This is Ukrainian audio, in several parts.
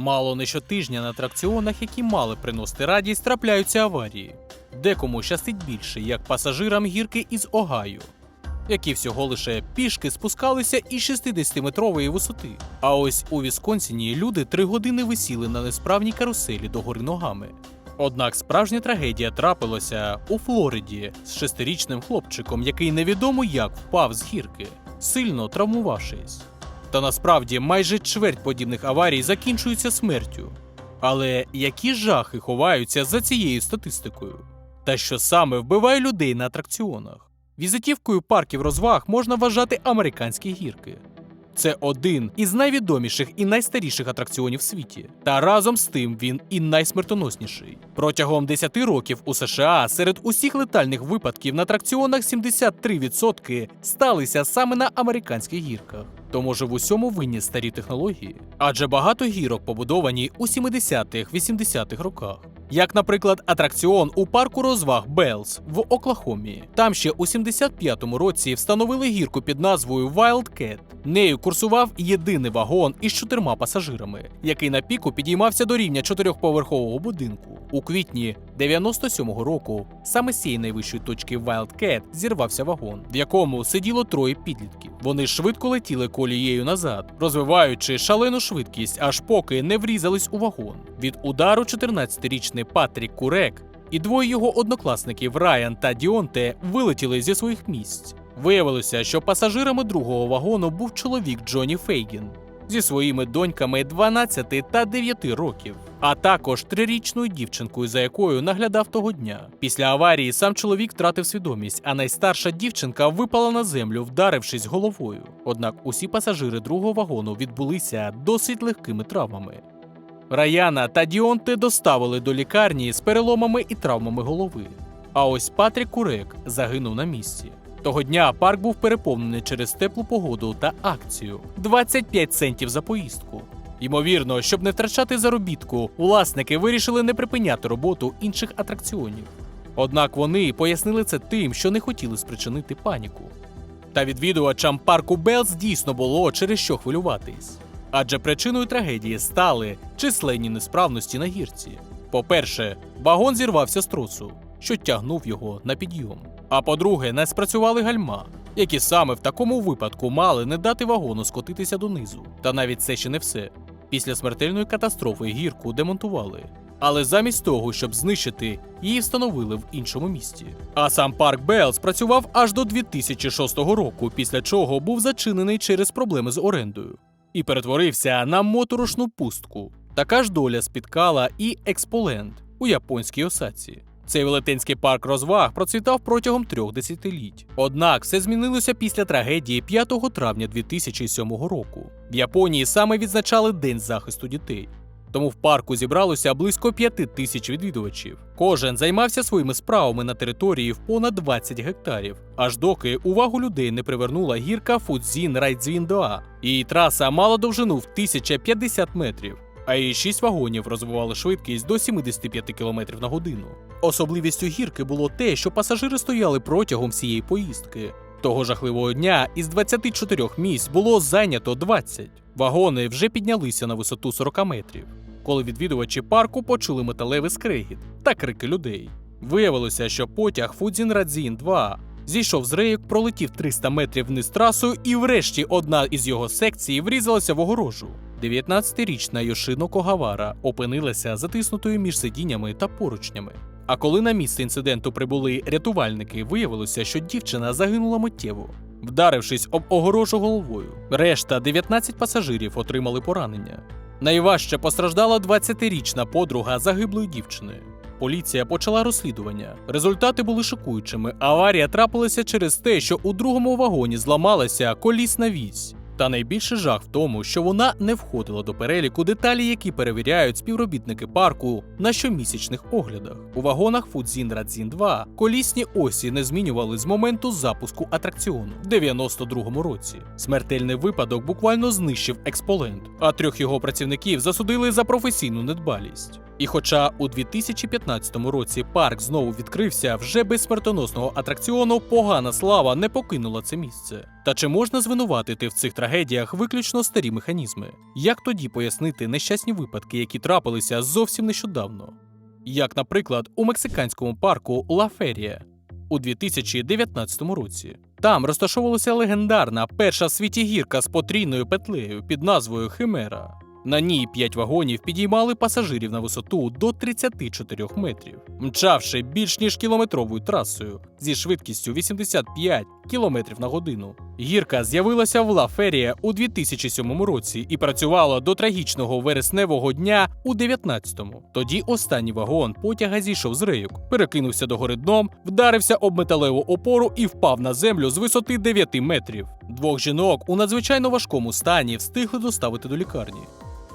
Мало не щотижня на атракціонах, які мали приносити радість, трапляються аварії. Декому щастить більше, як пасажирам гірки із Огайо, які всього лише пішки спускалися із 60-метрової висоти. А ось у Вісконсіні люди три години висіли на несправній каруселі догори ногами. Однак справжня трагедія трапилася у Флориді з шестирічним хлопчиком, який невідомо як впав з гірки, сильно травмувавшись. Та насправді майже чверть подібних аварій закінчуються смертю. Але які жахи ховаються за цією статистикою? Та що саме вбиває людей на атракціонах? Візитівкою парків розваг можна вважати американські гірки. Це один із найвідоміших і найстаріших атракціонів в світі. Та разом з тим він і найсмертоносніший. Протягом 10 років у США серед усіх летальних випадків на атракціонах 73% сталися саме на американських гірках. То може в усьому винні старі технології? Адже багато гірок побудовані у 70-х, 80-х роках. Як, наприклад, атракціон у парку розваг Белс в Оклахомі. Там ще у 75-му році встановили гірку під назвою Wildcat. Нею курсував єдиний вагон із чотирма пасажирами, який на піку підіймався до рівня чотирьохповерхового будинку. У квітні 97-го року саме з цієї найвищої точки Wild Cat зірвався вагон, в якому сиділо троє підлітків. Вони швидко летіли колією назад, розвиваючи шалену швидкість, аж поки не врізались у вагон. Від удару 14-річний Патрік Курек і двоє його однокласників Райан та Діонте вилетіли зі своїх місць. Виявилося, що пасажирами другого вагону був чоловік Джоні Фейгін зі своїми доньками 12 та 9 років, а також трирічною дівчинкою, за якою наглядав того дня. Після аварії сам чоловік втратив свідомість, а найстарша дівчинка випала на землю, вдарившись головою. Однак усі пасажири другого вагону відбулися досить легкими травмами. Раяна та Діонте доставили до лікарні з переломами і травмами голови. А ось Патрік Курек загинув на місці. Того дня парк був переповнений через теплу погоду та акцію 25 центів за поїздку. Ймовірно, щоб не втрачати заробітку, власники вирішили не припиняти роботу інших атракціонів. Однак вони пояснили це тим, що не хотіли спричинити паніку. Та відвідувачам парку Белс дійсно було через що хвилюватись. Адже причиною трагедії стали численні несправності на гірці. По-перше, вагон зірвався з тросу, що тягнув його на підйом. А по-друге, не спрацювали гальма, які саме в такому випадку мали не дати вагону скотитися донизу. Та навіть це ще не все. Після смертельної катастрофи гірку демонтували. Але замість того, щоб знищити, її встановили в іншому місті. А сам парк Белс працював аж до 2006 року, після чого був зачинений через проблеми з орендою і перетворився на моторошну пустку. Така ж доля спіткала і Expoland у японській Осаці. Цей велетенський парк розваг процвітав протягом трьох десятиліть. Однак все змінилося після трагедії 5 травня 2007 року. В Японії саме відзначали День захисту дітей. Тому в парку зібралося близько 5 тисяч відвідувачів. Кожен займався своїми справами на території в понад 20 гектарів, аж доки увагу людей не привернула гірка Фудзін Райдзвіндоа. Її траса мала довжину в 1050 метрів, а її 6 вагонів розвивали швидкість до 75 км на годину. Особливістю гірки було те, що пасажири стояли протягом всієї поїздки. Того жахливого дня із 24 місць було зайнято 20. Вагони вже піднялися на висоту 40 метрів, коли відвідувачі парку почули металевий скрегіт та крики людей. Виявилося, що потяг Фудзін Радзін 2 зійшов з рейок, пролетів 300 метрів вниз трасою, і врешті одна із його секцій врізалася в огорожу. 19-річна Йошино Когавара опинилася затиснутою між сидіннями та поручнями. А коли на місце інциденту прибули рятувальники, виявилося, що дівчина загинула миттєво, вдарившись об огорожу головою. Решта 19 пасажирів отримали поранення. Найважче постраждала 20-річна подруга загиблої дівчини. Поліція почала розслідування. Результати були шокуючими. Аварія трапилася через те, що у другому вагоні зламалася колісна вісь. Та найбільший жах в тому, що вона не входила до переліку деталі, які перевіряють співробітники парку на щомісячних оглядах. У вагонах Фудзін Радзін 2 колісні осі не змінювали з моменту запуску атракціону в 92-му році. Смертельний випадок буквально знищив Expoland, а трьох його працівників засудили за професійну недбалість. І хоча у 2015 році парк знову відкрився вже без смертоносного атракціону, погана слава не покинула це місце. Та чи можна звинуватити в цих трагедіях виключно старі механізми? Як тоді пояснити нещасні випадки, які трапилися зовсім нещодавно? Як, наприклад, у мексиканському парку Ла Ферія у 2019 році. Там розташовувалася легендарна перша в світі гірка з потрійною петлею під назвою Химера. На ній п'ять вагонів підіймали пасажирів на висоту до 34 метрів, мчавши більш ніж кілометровою трасою зі швидкістю 85 км на годину. Гірка з'явилася в Ла Ферія у 2007 році і працювала до трагічного вересневого дня у 19-му. Тоді останній вагон потяга зійшов з рейок, перекинувся догори дном, вдарився об металеву опору і впав на землю з висоти 9 метрів. Двох жінок у надзвичайно важкому стані встигли доставити до лікарні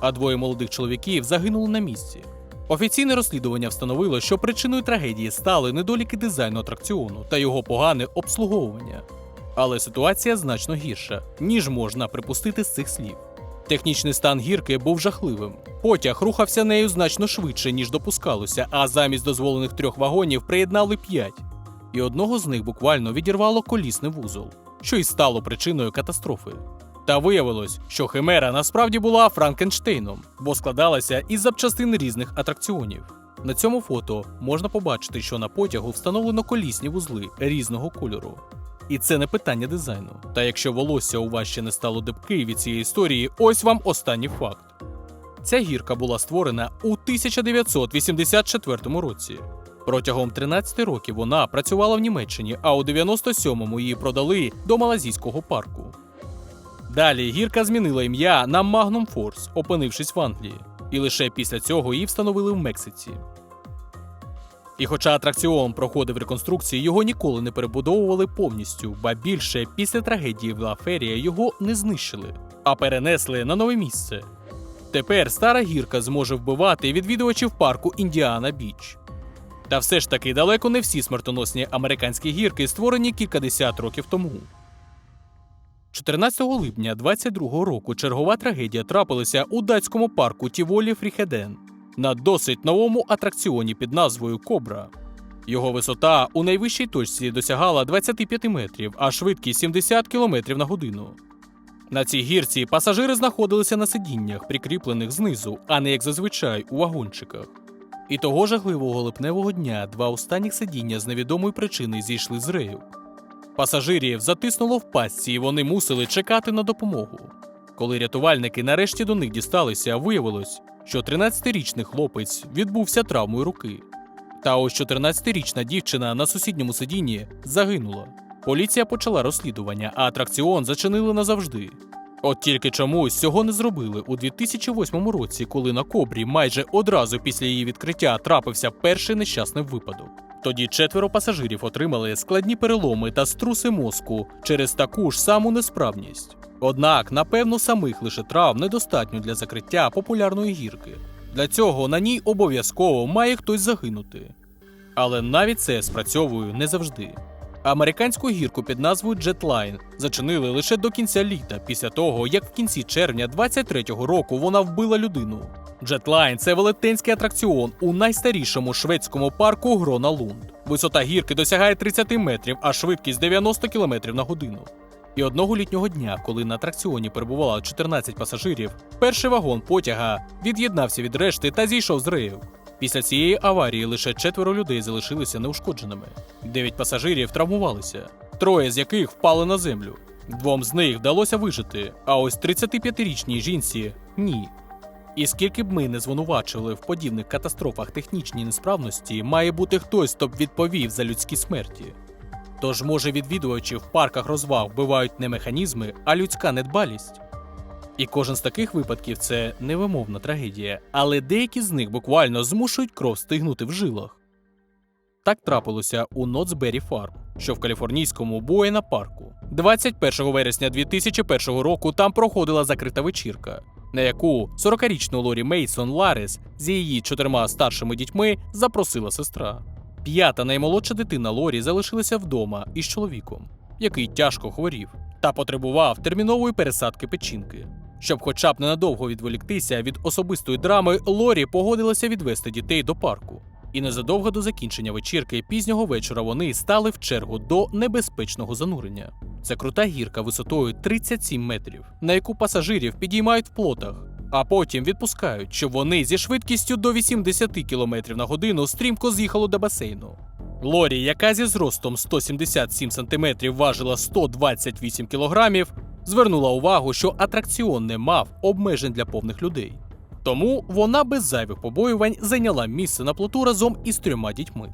а двоє молодих чоловіків загинули на місці. Офіційне розслідування встановило, що причиною трагедії стали недоліки дизайну атракціону та його погане обслуговування. Але ситуація значно гірша, ніж можна припустити з цих слів. Технічний стан гірки був жахливим. Потяг рухався нею значно швидше, ніж допускалося, а замість дозволених трьох вагонів приєднали п'ять. І одного з них буквально відірвало колісний вузол, що й стало причиною катастрофи. Та виявилось, що Химера насправді була Франкенштейном, бо складалася із запчастин різних атракціонів. На цьому фото можна побачити, що на потягу встановлено колісні вузли різного кольору. І це не питання дизайну. Та якщо волосся у вас ще не стало дибки від цієї історії, ось вам останній факт. Ця гірка була створена у 1984 році. Протягом 13 років вона працювала в Німеччині, а у 97-му її продали до малазійського парку. Далі гірка змінила ім'я на Magnum Force, опинившись в Англії, і лише після цього її встановили в Мексиці. І хоча атракціон проходив реконструкції, його ніколи не перебудовували повністю, ба більше після трагедії в Ла Ферія його не знищили, а перенесли на нове місце. Тепер стара гірка зможе вбивати відвідувачів парку Індіана Біч. Та все ж таки далеко не всі смертоносні американські гірки створені кількадесят років тому. 14 липня 22 року чергова трагедія трапилася у датському парку Тіволі Фріхеден на досить новому атракціоні під назвою Кобра. Його висота у найвищій точці досягала 25 метрів, а швидкість 70 км на годину. На цій гірці пасажири знаходилися на сидіннях, прикріплених знизу, а не як зазвичай у вагончиках. І того жахливого липневого дня два останніх сидіння з невідомої причини зійшли з рею. Пасажирів затиснуло в пастці, і вони мусили чекати на допомогу. Коли рятувальники нарешті до них дісталися, виявилось, що 13-річний хлопець відбувся травмою руки. Та ось 14-річна дівчина на сусідньому сидінні загинула. Поліція почала розслідування, а атракціон зачинили назавжди. От тільки чомусь цього не зробили у 2008 році, коли на кобрі майже одразу після її відкриття трапився перший нещасний випадок. Тоді четверо пасажирів отримали складні переломи та струси мозку через таку ж саму несправність. Однак, напевно, самих лише травм недостатньо для закриття популярної гірки. Для цього на ній обов'язково має хтось загинути. Але навіть це спрацьовує не завжди. Американську гірку під назвою Jetline зачинили лише до кінця літа, після того як в кінці червня 23-го року вона вбила людину. Jetline – це велетенський атракціон у найстарішому шведському парку Грона Лунд. Висота гірки досягає 30 метрів, а швидкість 90 км на годину. І одного літнього дня, коли на атракціоні перебувало 14 пасажирів, перший вагон потяга від'єднався від решти та зійшов з реїв. Після цієї аварії лише четверо людей залишилися неушкодженими. Дев'ять пасажирів травмувалися, троє з яких впали на землю. Двом з них вдалося вижити, а ось 35-річній жінці ні. І скільки б ми не звинувачували в подібних катастрофах технічній несправності, має бути хтось, хто б відповів за людські смерті. Тож, може, відвідувачі в парках розваг вбивають не механізми, а людська недбалість. І кожен з таких випадків це невимовна трагедія, але деякі з них буквально змушують кров стигнути в жилах. Так трапилося у Ноцбері Фарм, що в каліфорнійському Буена парку. 21 вересня 2001 року там проходила закрита вечірка, на яку 40-річну Лорі Мейсон Ларіс з її чотирма старшими дітьми запросила сестра. П'ята наймолодша дитина Лорі залишилася вдома із чоловіком, який тяжко хворів та потребував термінової пересадки печінки. Щоб хоча б ненадовго відволіктися від особистої драми, Лорі погодилася відвести дітей до парку. І незадовго до закінчення вечірки пізнього вечора вони стали в чергу до небезпечного занурення. Це крута гірка висотою 37 метрів, на яку пасажирів підіймають в плотах, а потім відпускають, щоб вони зі швидкістю до 80 км на годину стрімко з'їхали до басейну. Лорі, яка зі зростом 177 см важила 128 кг, звернула увагу, що атракціон не мав обмежень для повних людей. Тому вона без зайвих побоювань зайняла місце на плоту разом із трьома дітьми.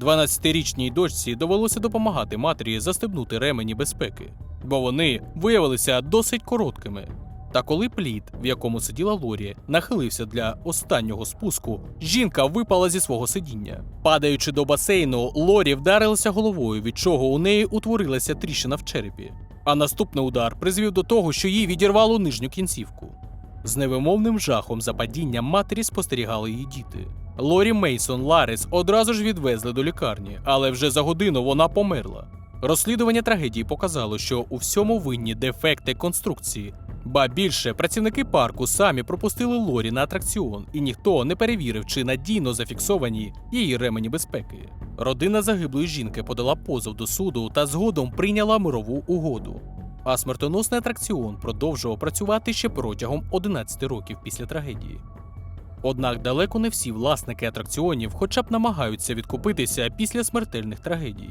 12-річній дочці довелося допомагати матері застебнути ремені безпеки, бо вони виявилися досить короткими. Та коли плід, в якому сиділа Лорі, нахилився для останнього спуску, жінка випала зі свого сидіння. Падаючи до басейну, Лорі вдарилася головою, від чого у неї утворилася тріщина в черепі. А наступний удар призвів до того, що їй відірвало нижню кінцівку. З невимовним жахом за падінням матері спостерігали її діти. Лорі Мейсон Ларес одразу ж відвезли до лікарні, але вже за годину вона померла. Розслідування трагедії показало, що у всьому винні дефекти конструкції. Ба більше працівники парку самі пропустили Лорі на атракціон, і ніхто не перевірив, чи надійно зафіксовані її ремені безпеки. Родина загиблої жінки подала позов до суду та згодом прийняла мирову угоду. А смертоносний атракціон продовжував працювати ще протягом 11 років після трагедії. Однак далеко не всі власники атракціонів хоча б намагаються відкупитися після смертельних трагедій.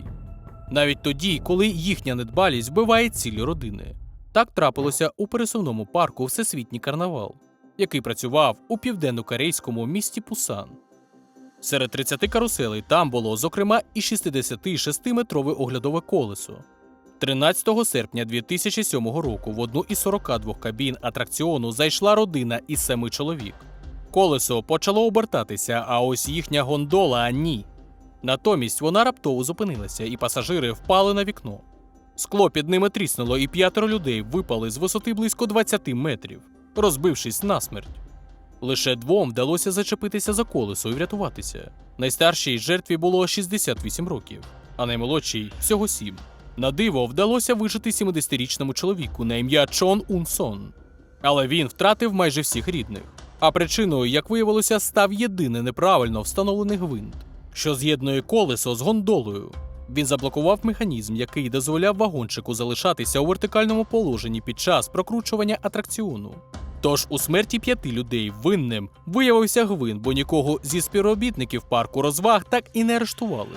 Навіть тоді, коли їхня недбалість вбиває цілі родини. Так трапилося у пересувному парку Всесвітній карнавал, який працював у південно-корейському місті Пусан. Серед 30 каруселей там було, зокрема, і 66-метрове оглядове колесо. 13 серпня 2007 року в одну із 42 кабін атракціону зайшла родина із семи чоловік. Колесо почало обертатися, а ось їхня гондола ні. Натомість вона раптово зупинилася, і пасажири впали на вікно. Скло під ними тріснуло, і п'ятеро людей випали з висоти близько 20 метрів, розбившись насмерть. Лише двом вдалося зачепитися за колесо і врятуватися. Найстаршій жертві було 68 років, а наймолодшій всього 7. На диво вдалося вижити 70-річному чоловіку на ім'я Чон Ун Сон. Але він втратив майже всіх рідних. А причиною, як виявилося, став єдиний неправильно встановлений гвинт, що з'єднує колесо з гондолою. Він заблокував механізм, який дозволяв вагончику залишатися у вертикальному положенні під час прокручування атракціону. Тож у смерті п'яти людей винним виявився гвинт, бо нікого зі співробітників парку розваг так і не арештували.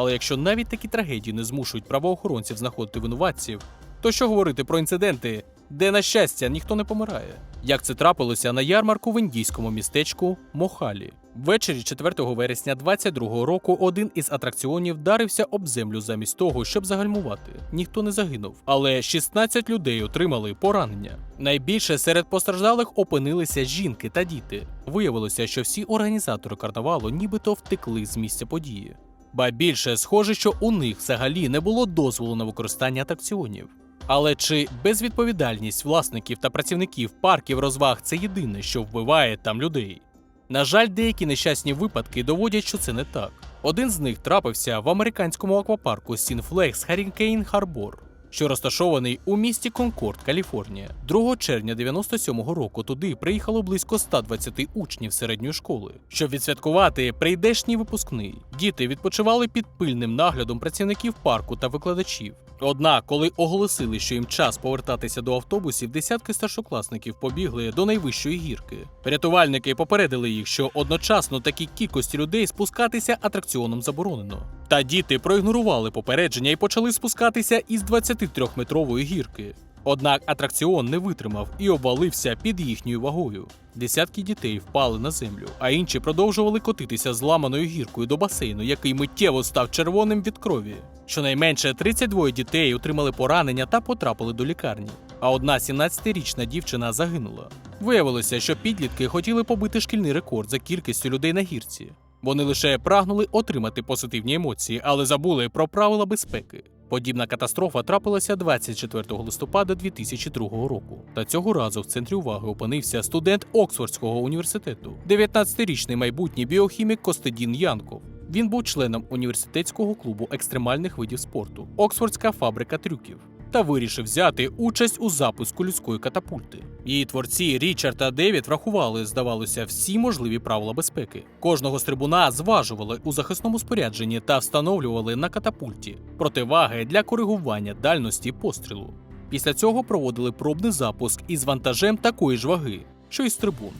Але якщо навіть такі трагедії не змушують правоохоронців знаходити винуватців, то що говорити про інциденти, де, на щастя, ніхто не помирає? Як це трапилося на ярмарку в індійському містечку Мохалі? Ввечері 4 вересня 22-го року один із атракціонів вдарився об землю замість того, щоб загальмувати. Ніхто не загинув, але 16 людей отримали поранення. Найбільше серед постраждалих опинилися жінки та діти. Виявилося, що всі організатори карнавалу нібито втекли з місця події. Ба більше схоже, що у них взагалі не було дозволу на використання атракціонів. Але чи безвідповідальність власників та працівників парків розваг це єдине, що вбиває там людей? На жаль, деякі нещасні випадки доводять, що це не так. Один з них трапився в американському аквапарку Сінфлекс Харінкейн Харбор, що розташований у місті Конкорд, Каліфорнія. 2 червня 97-го року туди приїхало близько 120 учнів середньої школи, щоб відсвяткувати прийдешній випускний. Діти відпочивали під пильним наглядом працівників парку та викладачів. Однак, коли оголосили, що їм час повертатися до автобусів, десятки старшокласників побігли до найвищої гірки. Рятувальники попередили їх, що одночасно такій кількості людей спускатися атракціоном заборонено. Та діти проігнорували попередження і почали спускатися із 23-метрової гірки. Однак атракціон не витримав і обвалився під їхньою вагою. Десятки дітей впали на землю, а інші продовжували котитися зламаною гіркою до басейну, який миттєво став червоним від крові. Щонайменше 32 дітей отримали поранення та потрапили до лікарні. А одна 17-річна дівчина загинула. Виявилося, що підлітки хотіли побити шкільний рекорд за кількістю людей на гірці. Вони лише прагнули отримати позитивні емоції, але забули про правила безпеки. Подібна катастрофа трапилася 24 листопада 2002 року. Та цього разу в центрі уваги опинився студент Оксфордського університету, 19-річний майбутній біохімік Костедін Янков. Він був членом університетського клубу екстремальних видів спорту Оксфордська фабрика трюків. Та вирішив взяти участь у запуску людської катапульти. Її творці Річард та Девід врахували, здавалося, всі можливі правила безпеки. Кожного стрибуна зважували у захисному спорядженні та встановлювали на катапульті противаги для коригування дальності пострілу. Після цього проводили пробний запуск із вантажем такої ж ваги, що й стрибун.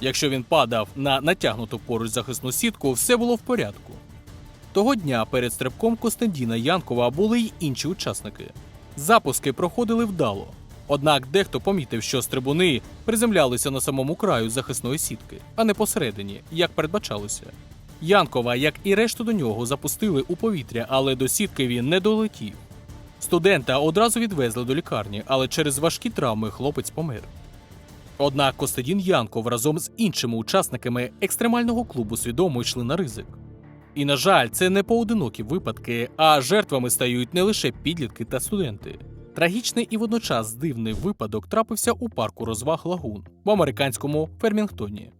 Якщо він падав на натягнуту поруч захисну сітку, все було в порядку. Того дня перед стрибком Костандіна Янкова були й інші учасники. Запуски проходили вдало. Однак дехто помітив, що стрибуни приземлялися на самому краю захисної сітки, а не посередині, як передбачалося. Янкова, як і решту до нього, запустили у повітря, але до сітки він не долетів. Студента одразу відвезли до лікарні, але через важкі травми хлопець помер. Однак Костадін Янков разом з іншими учасниками екстремального клубу свідомо йшли на ризик. І, на жаль, це не поодинокі випадки, а жертвами стають не лише підлітки та студенти. Трагічний і водночас дивний випадок трапився у парку розваг Лагун в американському Фермінгтоні.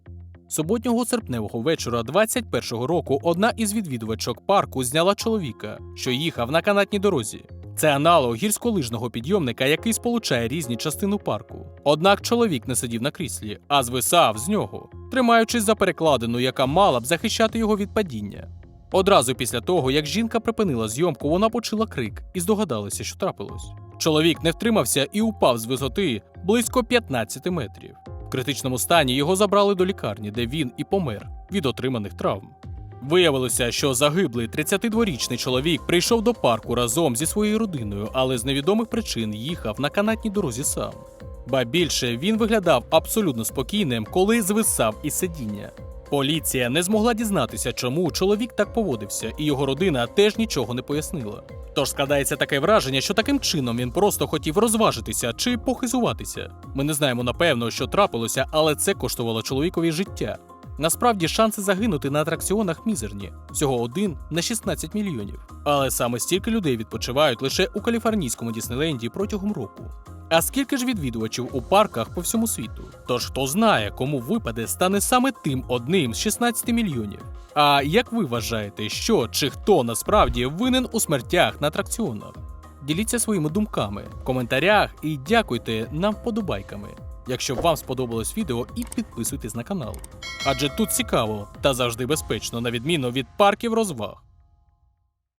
Суботнього серпневого вечора 21-го року одна із відвідувачок парку зняла чоловіка, що їхав на канатній дорозі. Це аналог гірськолижного підйомника, який сполучає різні частини парку. Однак чоловік не сидів на кріслі, а звисав з нього, тримаючись за перекладину, яка мала б захищати його від падіння. Одразу після того, як жінка припинила зйомку, вона почула крик і здогадалася, що трапилось. Чоловік не втримався і упав з висоти близько 15 метрів. В критичному стані його забрали до лікарні, де він і помер від отриманих травм. Виявилося, що загиблий 32-річний чоловік прийшов до парку разом зі своєю родиною, але з невідомих причин їхав на канатній дорозі сам. Ба більше він виглядав абсолютно спокійним, коли звисав із сидіння. Поліція не змогла дізнатися, чому чоловік так поводився, і його родина теж нічого не пояснила. Тож складається таке враження, що таким чином він просто хотів розважитися чи похизуватися. Ми не знаємо напевно, що трапилося, але це коштувало чоловікові життя. Насправді шанси загинути на атракціонах мізерні всього один на 16 мільйонів. Але саме стільки людей відпочивають лише у каліфорнійському Діснейленді протягом року. А скільки ж відвідувачів у парках по всьому світу? Тож хто знає, кому випаде стане саме тим одним з 16 мільйонів. А як ви вважаєте, що чи хто насправді винен у смертях на атракціонах? Діліться своїми думками в коментарях і дякуйте нам вподобайками. Якщо вам сподобалось відео, і підписуйтесь на канал. Адже тут цікаво та завжди безпечно, на відміну від парків розваг.